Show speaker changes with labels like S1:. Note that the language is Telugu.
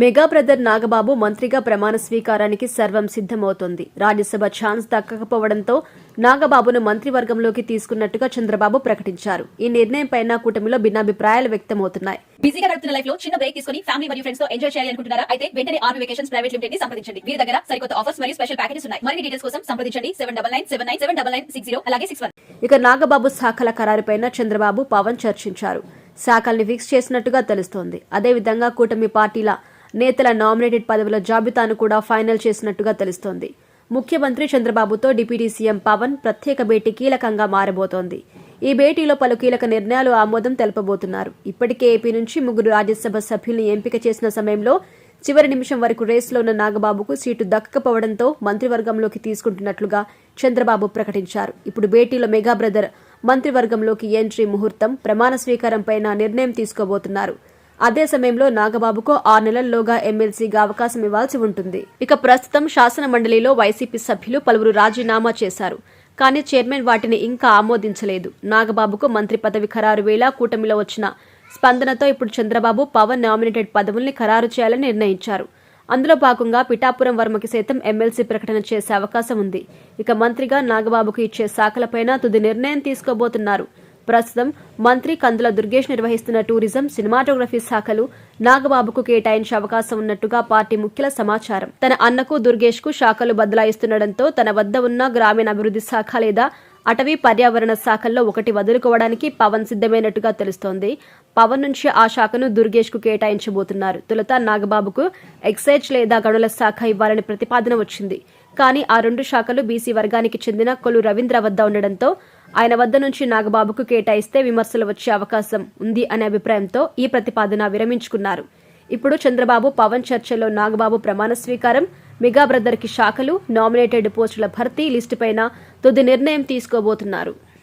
S1: మెగా బ్రదర్ నాగబాబు మంత్రిగా ప్రమాణ స్వీకారానికి సర్వం సిద్దమవుతోంది రాజ్యసభ ఛాన్స్ దక్కకపోవడంతో నాగబాబును మంత్రివర్గంలోకి తీసుకున్నట్టుగా చంద్రబాబు ప్రకటించారు. ఈ నిర్ణయం పైన కూటమిలో భిన్నాభిప్రాయాలు వ్యక్తమవుతున్నాయి.
S2: బిజీగా గడుపుతున్న లైఫ్లో చిన్న బ్రేక్ తీసుకుని ఫ్యామిలీ మరియు ఫ్రెండ్స్తో ఎంజాయ్ చేయాలి అనుకుంటున్నారా? అయితే వెంటనే ఆర్మీ వెకేషన్స్ ప్రైవేట్ లిమిటెడ్ని సంప్రదించండి. వీరి దగ్గర సరికొత్త ఆఫర్స్ మరియు స్పెషల్ ప్యాకేజెస్ ఉన్నాయి. మరిన్ని డీటెయిల్స్ కోసం సంప్రదించండి. Seven double nine seven nine seven double nine six zero అలాగే సిక్స్ వన్
S1: ఇక నాగబాబు శాఖల ఖరారుపైన చంద్రబాబు పవన్ చర్చించారు. శాఖల్ని ఫిక్స్ చేసినట్టుగా తెలుస్తోంది. అదేవిధంగా కూటమి పార్టీల నేతల నామినేటెడ్ పదవుల జాబితాను కూడా ఫైనల్ చేసినట్టుగా తెలుస్తోంది. ముఖ్యమంత్రి చంద్రబాబుతో డిప్యూటీ సీఎం పవన్ ప్రత్యేక భేటీ కీలకంగా మారబోతోంది. ఈ భేటీలో పలు కీలక నిర్ణయాలు ఆమోదం తెలపబోతున్నారు. ఇప్పటికే ఏపీ నుంచి ముగ్గురు రాజ్యసభ సభ్యుల్ని ఎంపిక చేసిన సమయంలో చివరి నిమిషం వరకు రేసులో ఉన్న నాగబాబుకు సీటు దక్కకపోవడంతో మంత్రివర్గంలోకి తీసుకుంటున్నట్లుగా చంద్రబాబు ప్రకటించారు. ఇప్పుడు భేటీలో మెగా బ్రదర్ మంత్రివర్గంలోకి ఎంట్రీ ముహూర్తం ప్రమాణ స్వీకారంపై నిర్ణయం తీసుకోబోతున్నారు. అదే సమయంలో నాగబాబుకు ఆరు నెలల్లోగా ఎమ్మెల్సీగా అవకాశం ఇవ్వాల్సి ఉంటుంది. ఇక ప్రస్తుతం శాసన మండలిలో వైసీపీ సభ్యులు పలువురు రాజీనామా చేశారు. కానీ చైర్మన్ వాటిని ఇంకా ఆమోదించలేదు. నాగబాబుకు మంత్రి పదవి ఖరారు వేళ కూటమిలో వచ్చిన స్పందనతో ఇప్పుడు చంద్రబాబు పవన్ నామినేటెడ్ పదవుల్ని ఖరారు చేయాలని నిర్ణయించారు. అందులో భాగంగా పిఠాపురం వర్మకి సైతం ఎమ్మెల్సీ ప్రకటన చేసే అవకాశం ఉంది. ఇక మంత్రిగా నాగబాబుకు ఇచ్చే శాఖలపైన తుది నిర్ణయం తీసుకోబోతున్నారు. ప్రస్తుతం మంత్రి కందుల దుర్గేష్ నిర్వహిస్తున్న టూరిజం సినిమాటోగ్రఫీ శాఖలు నాగబాబుకు కేటాయించే అవకాశం ఉన్నట్టుగా పార్టీ ముఖ్యుల సమాచారం. తన అన్నకు దుర్గేష్కు శాఖలు బదలాయిస్తుండటంతో తన వద్ద ఉన్న గ్రామీణాభివృద్ధి శాఖ లేదా అటవీ పర్యావరణ శాఖల్లో ఒకటి వదులుకోవడానికి పవన్ సిద్ధమైనట్టుగా తెలుస్తోంది. పవన్ నుంచి ఆ శాఖను దుర్గేష్కు కేటాయించబోతున్నారు. తొలుత నాగబాబుకు ఎక్సైజ్ లేదా గనుల శాఖ ఇవ్వాలని ప్రతిపాదన వచ్చింది. కానీ ఆ రెండు శాఖలు బీసీ వర్గానికి చెందిన కొలు రవీంద్ర వద్ద ఉండడంతో ఆయన వద్ద నుంచి నాగబాబుకు కేటాయిస్తే విమర్శలు వచ్చే అవకాశం ఉంది అనే అభిప్రాయంతో ఈ ప్రతిపాదన విరమించుకున్నారు. ఇప్పుడు చంద్రబాబు పవన్ చర్చలో నాగబాబు ప్రమాణ స్వీకారం మెగా బ్రదర్కి శాఖలు నామినేటెడ్ పోస్టుల భర్తీ లిస్టుపైన తుది నిర్ణయం తీసుకోబోతున్నారు.